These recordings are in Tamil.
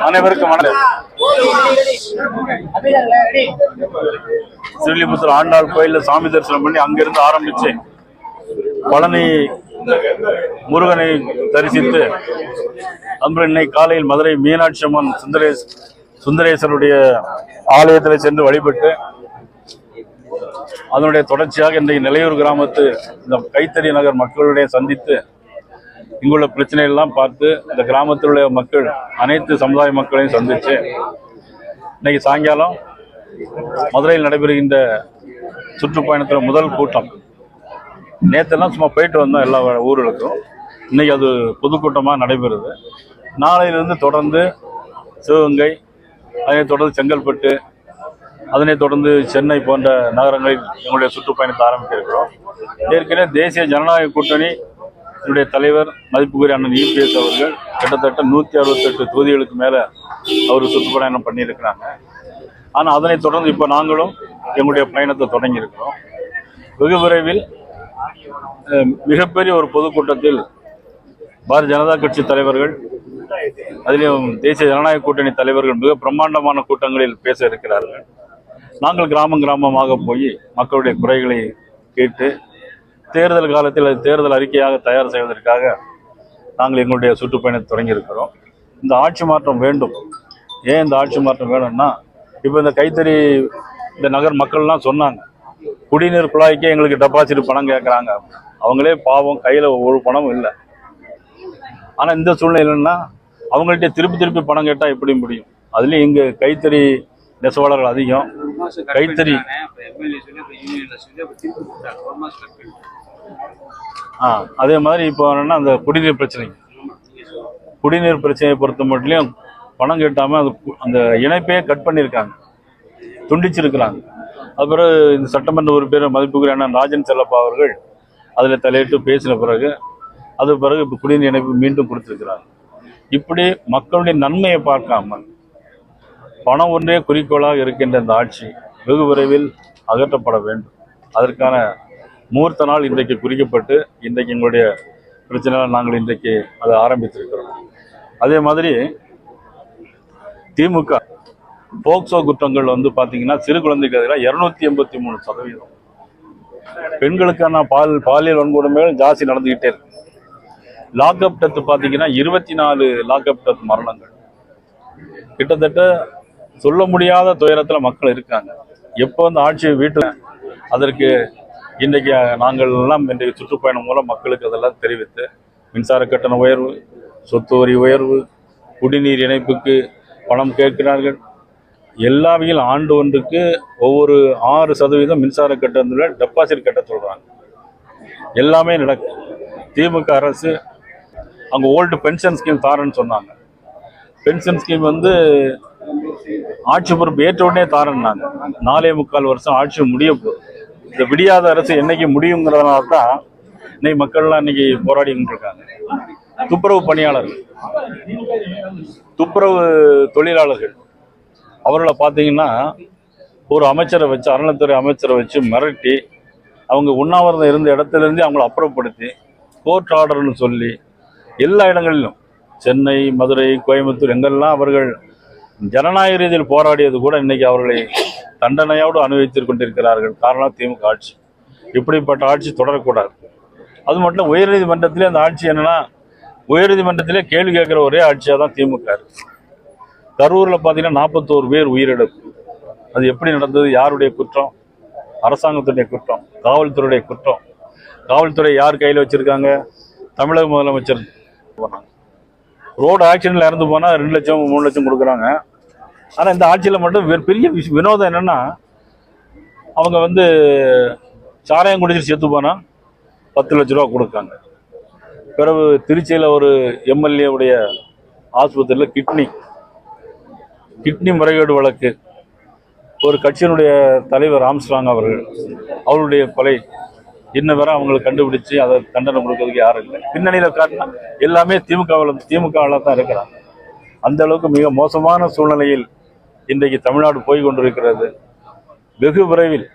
அனைவருக்கும் வணக்கம். ஸ்ரீலிபுத்தூர் ஆண்டாள் கோயில்ல சாமி தரிசனம் பண்ணி அங்கிருந்து ஆரம்பிச்சு பழனி முருகனை தரிசித்து அன்று இன்னைக்கு காலையில் மதுரை மீனாட்சி அம்மன் சுந்தரேஸ் சுந்தரேசருடைய ஆலயத்தில் சென்று வழிபட்டு அதனுடைய தொடர்ச்சியாக இன்றைக்கு நிலையூர் கிராமத்து இந்த கைத்தறி நகர் மக்களுடைய சந்தித்து இங்குள்ள பிரச்சனைகள்லாம் பார்த்து இந்த கிராமத்தில் உள்ள மக்கள் அனைத்து சமுதாய மக்களையும் சந்தித்து இன்னைக்கு சாயங்காலம் மதுரையில் நடைபெறுகின்ற சுற்றுப்பயணத்தில் முதல் கூட்டம். நேற்றெல்லாம் சும்மா போயிட்டு வந்தோம் எல்லா ஊர்களுக்கும். இன்றைக்கி அது பொதுக்கூட்டமாக நடைபெறுது. நாளையிலிருந்து தொடர்ந்து சிவகங்கை அதனைத் தொடர்ந்து செங்கல்பட்டு அதனைத் தொடர்ந்து சென்னை போன்ற நகரங்களில் எங்களுடைய சுற்றுப்பயணத்தை ஆரம்பித்திருக்கிறோம். ஏற்கனவே தேசிய ஜனநாயக கூட்டணி என்னுடைய தலைவர் மதிப்புக்குரிய அண்ணன் யூபிஎஸ் அவர்கள் கிட்டத்தட்ட நூற்றி அறுபத்தெட்டு தொகுதிகளுக்கு மேலே அவர் சுற்றுப்பயணம் பண்ணியிருக்கிறாங்க. ஆனால் அதனைத் தொடர்ந்து இப்போ நாங்களும் எங்களுடைய பயணத்தை தொடங்கியிருக்கிறோம். வெகு விரைவில் மிகப்பெரிய ஒரு பொதுக்கூட்டத்தில் பாரதிய ஜனதா கட்சி தலைவர்கள் அதிலும் தேசிய ஜனநாயக கூட்டணி தலைவர்கள் மிக பிரம்மாண்டமான கூட்டங்களில் பேச இருக்கிறார்கள். நாங்கள் கிராமம் கிராமமாக போய் மக்களுடைய குறைகளை கேட்டு தேர்தல் காலத்தில் தேர்தல் அறிக்கையாக தயார் செய்வதற்காக நாங்கள் எங்களுடைய சுற்றுப்பயணத்தை தொடங்கியிருக்கிறோம். இந்த ஆட்சி மாற்றம் வேண்டும். ஏன் இந்த ஆட்சி மாற்றம் வேணும்னா இப்போ இந்த கைத்தறி இந்த நகர் மக்கள்லாம் சொன்னாங்க. குடிநீர் குழாய்க்கே எங்களுக்கு டெபாசிட் பணம் கேட்குறாங்க. அவங்களே பாவம் கையில் ஒரு பணமும் இல்லை. ஆனால் இந்த சூழ்நிலைன்னா அவங்கள்ட்ட திருப்பி திருப்பி பணம் கேட்டால் எப்படி முடியும்? அதுலேயும் இங்கே கைத்தறி நெசவாளர்கள் அதிகம். கைத்தறி. ஆ அதே மாதிரி இப்போ என்னன்னா அந்த குடிநீர் பிரச்சனை. குடிநீர் பிரச்சனையை பொறுத்த மட்டும் பணம் கேட்டாமல் அது அந்த இணைப்பையே கட் பண்ணியிருக்காங்க. துண்டிச்சிருக்கிறாங்க. அப்புறம் இந்த சட்டமன்ற உறுப்பினர் மதிப்புக்குரிய அண்ணன் ராஜன் செல்லப்பா அவர்கள் அதில் தலையிட்டு பேசின பிறகு அது பிறகு இப்போ குடிநீர் இணைப்பு மீண்டும் கொடுத்திருக்கிறாங்க இப்படி மக்களுடைய நன்மையை பார்க்காமல் பணம் ஒன்றே குறிக்கோளாக இருக்கின்ற இந்த ஆட்சி வெகு விரைவில் அகற்றப்பட வேண்டும். அதற்கான முகூர்த்த நாள் இன்றைக்கு குறிக்கப்பட்டு இன்றைக்கு எங்களுடைய பிரச்சனைகள் நாங்கள் இன்றைக்கு அதை ஆரம்பித்திருக்கிறோம். அதே மாதிரி திமுக போக்சோ குற்றங்கள் வந்து பார்த்தீங்கன்னா சிறு குழந்தைக்கு எதிராக இரநூத்தி எண்பத்தி மூணு சதவீதம். பெண்களுக்கான பால் பாலியல் வன்கொடுமைகள் ஜாஸ்தி நடந்துக்கிட்டே இருக்கு. லாக்அப் டெத் பார்த்தீங்கன்னா இருபத்தி நாலு லாக்அப் டெத் மரணங்கள். கிட்டத்தட்ட சொல்ல முடியாத துயரத்தில் மக்கள் இருக்காங்க. எப்போ வந்து ஆட்சி வீட்டில் அதற்கு இன்றைக்கு நாங்கள் எல்லாம் இன்றைக்கு சுற்றுப்பயணம் மூலம் மக்களுக்கு அதெல்லாம் தெரிவித்து மின்சார கட்டண உயர்வு சொத்து வரி உயர்வு குடிநீர் இணைப்புக்கு பணம் கேட்கிறார்கள். எல்லாவையும் ஆண்டு ஒன்றுக்கு ஒவ்வொரு ஆறு சதவீதம் மின்சார கட்டணத்தில் டெபாசிட் கட்ட சொல்கிறாங்க எல்லாமே நடக்கும் திமுக அரசு அங்கே ஓல்டு பென்ஷன் ஸ்கீம் தாரன்னு சொன்னாங்க. பென்ஷன் ஸ்கீம் வந்து ஆட்சி பொறுப்பு ஏற்ற உடனே தாரன்னாங்க நாலே முக்கால் வருஷம் ஆட்சி முடிய போகுது இந்த விடியாத அரசு என்னைக்கு முடியுங்கிறதுனால தான் இன்னைக்கு மக்கள்லாம் இன்னைக்கு போராடிக்கிட்டு இருக்காங்க துப்புரவு பணியாளர்கள் துப்புரவு தொழிலாளர்கள் அவர்களை பார்த்தீங்கன்னா ஒரு அமைச்சரை வச்சு அறநிலைத்துறை அமைச்சரை வச்சு மிரட்டி அவங்க உண்ணாவிரதம் இருந்த இடத்துலேருந்து அவங்கள அப்புறப்படுத்தி கோர்ட் ஆர்டர்னு சொல்லி எல்லா இடங்களிலும் சென்னை மதுரை கோயம்புத்தூர் எங்கெல்லாம் அவர்கள் ஜனநாயக ரீதியில் போராடியது கூட இன்னைக்கு அவர்களை தண்டனையோடு அனுபவித்துக் கொண்டிருக்கிறார்கள். காரணம் திமுக ஆட்சி. இப்படிப்பட்ட ஆட்சி தொடரக்கூடாது. அது மட்டும் இல்லை உயர்நீதிமன்றத்திலே அந்த ஆட்சி என்னன்னா உயர்நீதிமன்றத்திலே கேள்வி கேட்குற ஒரே ஆட்சியாக தான் திமுக இருக்கு. கரூரில் பார்த்தீங்கன்னா நாற்பத்தோரு பேர் உயிரிழப்பு. அது எப்படி நடந்தது? யாருடைய குற்றம்? அரசாங்கத்துடைய குற்றம்? காவல்துறையுடைய குற்றம்? காவல்துறை யார் கையில் வச்சுருக்காங்க? தமிழக முதலமைச்சர் ரோடு ஆக்சிடென்ட்ல இறந்து போனால் ரெண்டு லட்சம் மூணு லட்சம் கொடுக்குறாங்க. ஆனால் இந்த ஆட்சியில் மட்டும் பெரிய விஷ்- வினோதம் என்னென்னா அவங்க வந்து சாராயம் குடிச்சிட்டு செத்து போனால் பத்து லட்ச ரூபா கொடுக்காங்க. பிறகு திருச்சியில் ஒரு எம்எல்ஏவுடைய ஆஸ்பத்திரியில் கிட்னி கிட்னி முறைகேடு வழக்கு. ஒரு கட்சியினுடைய தலைவர் ஆம்ஸ்ட்ராங் அவர்கள் அவருடைய கொலை இன்ன வரை அவங்களை கண்டுபிடிச்சு அதை தண்டனை கொடுக்கறதுக்கு யாரும் இல்லை. பின்னணியில் காட்டினா எல்லாமே திமுகவில் திமுகவில் தான் இருக்கிறாங்க. அந்த அளவுக்கு மிக மோசமான சூழ்நிலையில் இன்றைக்கு தமிழ்நாடு போய் கொண்டிருக்கிறது. வெகு விரைவில்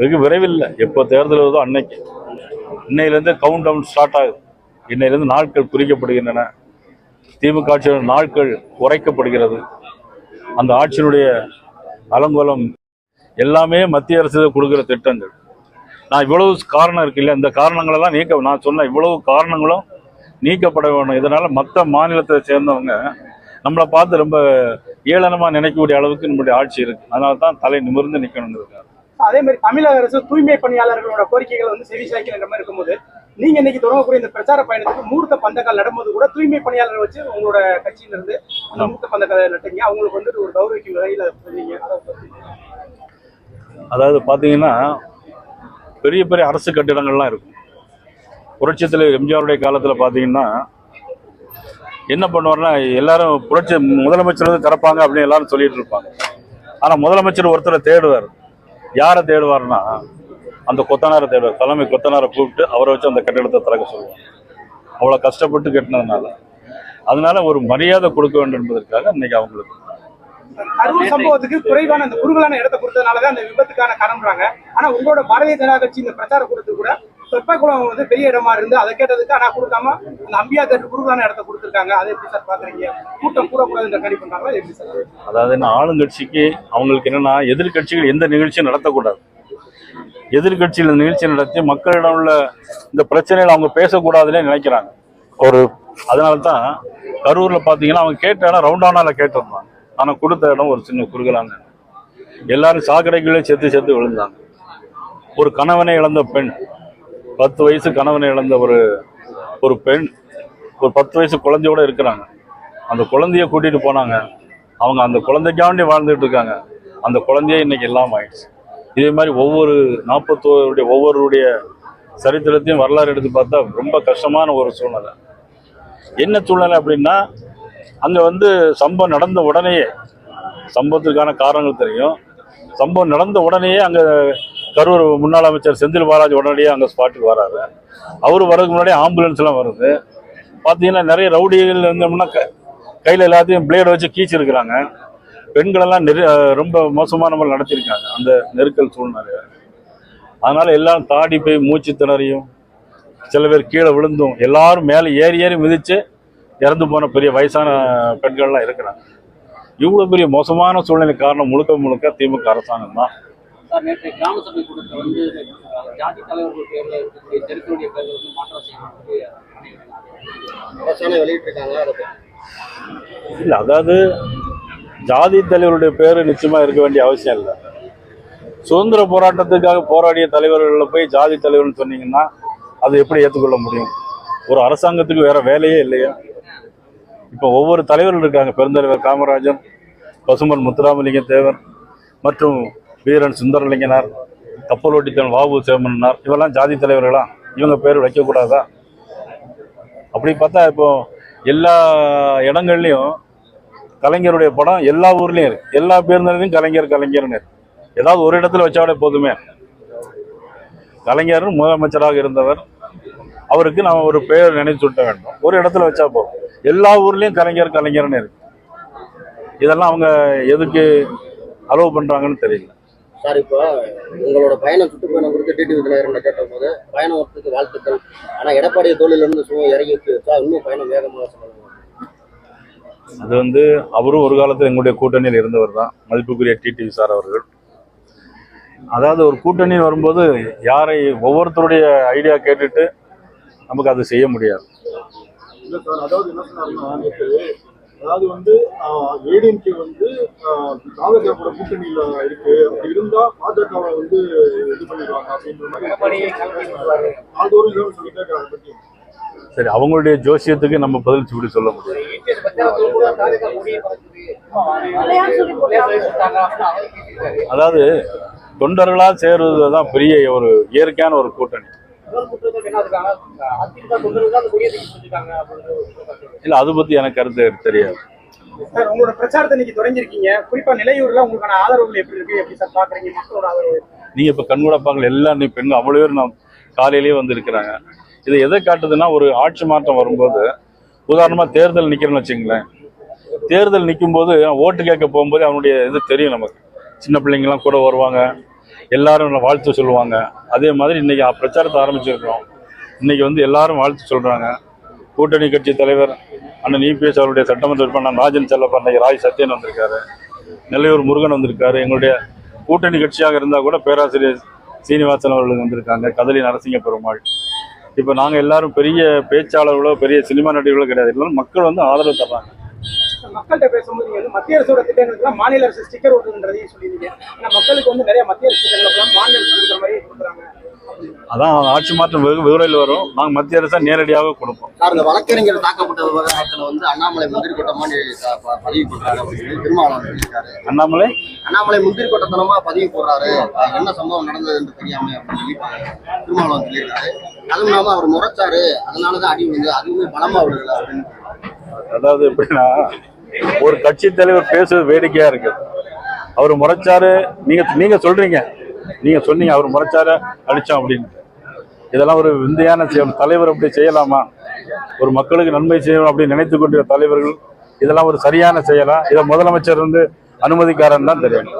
வெகு விரைவில் இல்லை. எப்போ தேர்தல் வருதோ அன்னைக்கு. இன்னையிலேருந்து கவுண்ட் டவுன் ஸ்டார்ட் ஆகுது. இன்னையிலேருந்து நாட்கள் குறிக்கப்படுகின்றன. திமுக ஆட்சியோட நாட்கள் குறைக்கப்படுகிறது. அந்த ஆட்சியினுடைய அலங்கோலம் எல்லாமே மத்திய அரசு கொடுக்குற திட்டங்கள். நான் இவ்வளவு காரணம் இருக்கு இல்லையா? இந்த காரணங்களெல்லாம் நீக்க நான் சொன்ன இவ்வளவு காரணங்களும் நீக்கப்பட வேணும் இதனால மற்ற மாநிலத்தை சேர்ந்தவங்க நம்மளை பார்த்து ரொம்ப ஏளனமா நினைக்கக்கூடிய அளவுக்கு நம்முடைய ஆட்சி இருக்கு. அதனால தான் தலை நிமிர்ந்து நிற்கணுங்கிறது அதே மாதிரி தமிழக அரசு தூய்மை பணியாளர்களோட கோரிக்கைகள் வந்து செவி சாய்க்கிற மாதிரி இருக்கும்போது நீங்க இன்னைக்கு தொடங்கக்கூடிய இந்த பிரச்சார பயணத்துக்கு மூர்த்த பந்தக்கால் நடும்போது கூட தூய்மை பணியாளர் வச்சு உங்களோட கட்சியில இருந்து அந்த மூர்த்த பந்தக்கால் நட்டீங்க. அவங்களுக்கு வந்துட்டு ஒரு கௌரவிக்கும் வகையில. அதாவது பார்த்தீங்கன்னா பெரிய பெரிய அரசு கட்டிடங்கள்லாம் இருக்கும். புரட்சியத்தில் எம்ஜிஆருடைய காலத்தில் பார்த்தீங்கன்னா என்ன பண்ணுவார்னா எல்லாரும் புரட்சி முதலமைச்சர் வந்து திறப்பாங்க அப்படின்னு எல்லாரும் சொல்லிட்டு இருப்பாங்க. ஆனால் முதலமைச்சர் ஒருத்தரை தேடுவார். யாரை தேடுவார்னா அந்த கொத்தனாரை தேடுவார். தலைமை கொத்தனாரை கூப்பிட்டு அவரை வச்சு அந்த கட்டிடத்தை திறக்க சொல்லுவாங்க. அவ்வளோ கஷ்டப்பட்டு கட்டினதுனால. அதனால ஒரு மரியாதை கொடுக்க வேண்டும் என்பதற்காக இன்னைக்கு அவங்களுக்கு கரூர் சம்பவத்துக்கு குறைவான அந்த குறுகலான இடத்தை கொடுத்ததுனாலதான் அந்த விபத்துக்கான காரணம்ன்றாங்க. ஆனா உங்களோட பாரதிய ஜனதா கட்சி இந்த பிரச்சார கூட்டத்துக்கு கூட தெப்பக்குளம் வந்து பெரிய இடமா இருந்து அதை கேட்டதுக்கு ஆனா கொடுக்காம அந்த அம்பியா தேட்டு குறுகலான இடத்தை கொடுத்துருக்காங்க. அதை எப்படி சார் பாக்குறீங்க கூட்டம் கூடக்கூடாதுன்ற கணி பண்றாங்களா? எப்படி சார்? அதாவது ஆளுங்கட்சிக்கு அவங்களுக்கு என்னன்னா எதிர்க்கட்சிகள் எந்த நிகழ்ச்சியும் நடத்தக்கூடாது. எதிர்க்கட்சியில் நிகழ்ச்சி நடத்தி மக்களிடம் உள்ள இந்த பிரச்சனைகளை அவங்க பேசக்கூடாதுன்னு நினைக்கிறாங்க. ஒரு அதனால தான் கரூர்ல பாத்தீங்கன்னா அவங்க கேட்ட இடம் ரவுண்டானால கேட்டிருந்தாங்க. ஆனால் கொடுத்த இடம் ஒரு சின்ன குறுகலான இடம். எல்லாரும் சாக்கடைக்குள்ளே சேர்த்து சேர்த்து விழுந்தாங்க. ஒரு கணவனை இழந்த பெண் பத்து வயசு கணவனை இழந்த ஒரு ஒரு பெண் ஒரு பத்து வயசு குழந்தையோட இருக்கிறாங்க. அந்த குழந்தைய கூட்டிட்டு போனாங்க. அவங்க அந்த குழந்தைக்காண்டி வாழ்ந்துட்டு இருக்காங்க. அந்த குழந்தையே இன்னைக்கு எல்லாம் ஆயிடுச்சு. இதே மாதிரி ஒவ்வொரு நாற்பத்தோருடைய ஒவ்வொருடைய சரித்திரத்தையும் வரலாறு எடுத்து பார்த்தா ரொம்ப கஷ்டமான ஒரு சூழ்நிலை. என்ன சூழ்நிலை அப்படின்னா அங்கே வந்து சம்பவம் நடந்த உடனேயே சம்பவத்திற்கான காரணங்கள் தெரியும். சம்பவம் நடந்த உடனேயே அங்கே கரூர் முன்னாள் அமைச்சர் செந்தில் பாலாஜி உடனடியே அங்கே ஸ்பாட்டுக்கு வராரு. அவர் வரதுக்கு முன்னாடியே ஆம்புலன்ஸ் எல்லாம் வருது. பார்த்தீங்கன்னா நிறைய ரவுடிகள் இருந்தோம்னா க கையில் எல்லாத்தையும் பிளேடு வச்சு கீச்சிருக்கிறாங்க. பெண்களெல்லாம் நெரு ரொம்ப மோசமான முறையில் நடத்தியிருக்காங்க அந்த நெருக்கல் சூழ்நிலை அதனால் எல்லாம் தாடி போய் மூச்சு திணறியும். சில பேர் கீழே விழுந்தும். எல்லாரும் மேலே ஏறி ஏறி மிதித்து இறந்து போன பெரிய வயசான பெண்கள்லாம் இருக்கிறாங்க. இவ்வளோ பெரிய மோசமான சூழ்நிலை காரணம் முழுக்க முழுக்க திமுக அரசாங்கம் தான். இல்லை அதாவது ஜாதி தலைவருடைய பேர் நிச்சயமா இருக்க வேண்டிய அவசியம் இல்லை. சுதந்திர போராட்டத்துக்காக போராடிய தலைவர்களில் போய் ஜாதி தலைவர்னு சொன்னீங்கன்னா அதை எப்படி ஏற்றுக்கொள்ள முடியும்? ஒரு அரசாங்கத்துக்கு வேற வேலையே இல்லையா. இப்போ ஒவ்வொரு தலைவர்கள் இருக்காங்க. பெருந்தலைவர் காமராஜர் பசுமன் முத்துராமலிங்க தேவர் மற்றும் வீரன் சுந்தரலிங்கனார் கப்பலோட்டித்தன் வாவு சேமன்னார் இவெல்லாம் ஜாதி தலைவர்களா? இவங்க பேர் வைக்கக்கூடாதா? அப்படி பார்த்தா இப்போ எல்லா இடங்கள்லையும் கலைஞருடைய படம் எல்லா ஊர்லேயும் இருக்குது எல்லா பேருந்துலையும் கலைஞர் கலைஞர்னு ஏதாவது ஒரு இடத்துல வச்சாலே போதுமே. கலைஞர் முதலமைச்சராக இருந்தவர். அவருக்கு நாம் ஒரு பெயர் நினைச்சு சுட்ட வேண்டும். ஒரு இடத்துல வச்சா போதும். எல்லா ஊர்லயும் கலைஞர் கலைஞர்னு இருக்கு. இதெல்லாம் அவங்க எதுக்கு அலோவ் பண்றாங்கன்னு தெரியல. சார் இப்போ உங்களோட பயணம் சுற்றுப்பயணம் குறித்து டிடிவி தினகரன் கேட்ட போது பயணம் வரத்துக்கு வாழ்த்துக்கள். ஆனா எடப்பாடி தோளிலிருந்து சும்மா இறங்கி வச்சா இன்னும் பயணம் வேகமாக சொல்லணும் அது வந்து அவரும் ஒரு காலத்தில் எங்களுடைய கூட்டணியில் இருந்தவர் தான் மதிப்புக்குரிய டிடிவி சார் அவர்கள். அதாவது ஒரு கூட்டணி வரும்போது யாரை ஒவ்வொருத்தருடைய ஐடியா கேட்டுட்டு நமக்கு அது செய்ய முடியாது. இல்ல சார் அதாவது என்ன சொன்னாருன்னா நேற்று அதாவது வந்து ஏடிஎம்கே வந்து பாஜக கூட கூட்டணியில இருக்கு. அப்படி இருந்தா பாஜகவை வந்து இது பண்ணிடுவாங்க அப்படின்ற மாதிரி நாள்தோறும் இதை சொல்லிட்டே இருக்காங்க அதை பத்தி. சரி அவங்களுடைய ஜோசியத்துக்கு நம்ம பதில் இப்படி சொல்ல முடியாது அதாவது தொண்டர்களா சேருவது தான் பெரிய ஒரு இயற்கையான ஒரு கூட்டணி. இல்ல அதை பத்தி எனக்கு கருத்து தெரியாது. சார் உங்களோட பிரச்சாரத்தை இன்னைக்கு தொடங்கியிருக்கீங்க. குறிப்பா நிலையூர்ல உங்களுக்கான ஆதரவுகள் எப்படி இருக்கு? எப்படி சார் பாக்குறீங்க? மக்களோட ஆதரவு நீங்க இப்ப கண்கூட பார்க்கல எல்லா நீ பெண்கள் அவ்வளவு பேர் நாம் காலையிலேயே வந்து இருக்கிறாங்க இது எதை காட்டுதுன்னா ஒரு ஆட்சி மாற்றம் வரும்போது உதாரணமா தேர்தல் நிக்கிறேன்னு வச்சுங்களேன் தேர்தல் நிற்கும் போது ஓட்டு கேட்க போகும்போது அவனுடைய இது தெரியும் நமக்கு. சின்ன பிள்ளைங்கலாம் கூட வருவாங்க. எல்லாரும் வாழ்த்து சொல்லுவாங்க. அதே மாதிரி இன்றைக்கி பிரச்சாரத்தை ஆரம்பிச்சிருக்கிறோம். இன்றைக்கி வந்து எல்லாரும் வாழ்த்து சொல்கிறாங்க கூட்டணி கட்சி தலைவர் அண்ணன் இபிஎஸ் அவருடைய சட்டமன்ற உறுப்பினர் ராஜன் செல்லப்பா அன்னைக்கு ராய் சத்யன் வந்திருக்காரு. நெல்லையூர் முருகன் வந்திருக்காரு. எங்களுடைய கூட்டணி கட்சியாக இருந்தால் கூட பேராசிரியர் சீனிவாசன் அவர்கள் வந்திருக்காங்க. கதலி நரசிங்க பெருமாள். இப்போ நாங்கள் எல்லாரும் பெரிய பேச்சாளர்களோ பெரிய சினிமா நடிகர்களோ கிடையாது. எல்லாரும் மக்கள் வந்து ஆதரவு தர்றாங்க. மக்கள்கிட்ட பேசும்போது நீங்க வந்து மத்திய அரசோட திட்டங்களுக்குலாம் மாநில அரசு ஸ்டிக்கர் ஓட்டுன்றதையும் சொல்லியிருக்கீங்க. ஆனா மக்களுக்கு வந்து நிறைய மத்திய அரசு திட்டங்களை மாநில அரசு கொடுக்குற மாதிரி கொடுக்குறாங்க. அதான் ஆட்சி மாற்றம் வெகு விரைவில் வரும். நாங்கள் மத்திய அரசை நேரடியாக கொடுப்போம். சார் இந்த வழக்கறிஞர் தாக்கப்பட்ட விவகாரத்துல வந்து அண்ணாமலை முந்திரி கொட்டமா நீ த- ப- பதிவு போடுறாரு அப்படின்னு சொல்லி திருமாவளவன் சொல்லியிருக்காரு. அண்ணாமலை? அண்ணாமலை முந்திரி கொட்டத்தனமா பதிவு போடுறாரு. என்ன சம்பவம் நடந்தது என்று தெரியாம அப்படின்னு சொல்லி திருமாவளவன் சொல்லியிருக்காரு. அதுவும் இல்லாம அவர் முறைச்சாரு. அதனாலதான் அடி விழுந்து அதுவுமே பலமா விடுதல அப்படின்னு அதாவது எப்படின்னா ஒரு கட்சி தலைவர் பேசுறது வேடிக்கையா இருக்கு. அவர் முறைச்சாரு. நீங்க நீங்க சொல்றீங்க. நீங்க சொன்னீங்க அவர் முறைச்சாரு அடிச்சோம் அப்படின்னு. இதெல்லாம் ஒரு விந்தையான செயல். தலைவர் அப்படி செய்யலாமா? ஒரு மக்களுக்கு நன்மை செய்யணும் அப்படின்னு நினைத்து கொண்ட தலைவர்கள் இதெல்லாம் ஒரு சரியான செயலா? இதை முதலமைச்சர் வந்து அனுமதிக்காரன்னு தான் தெரியும்.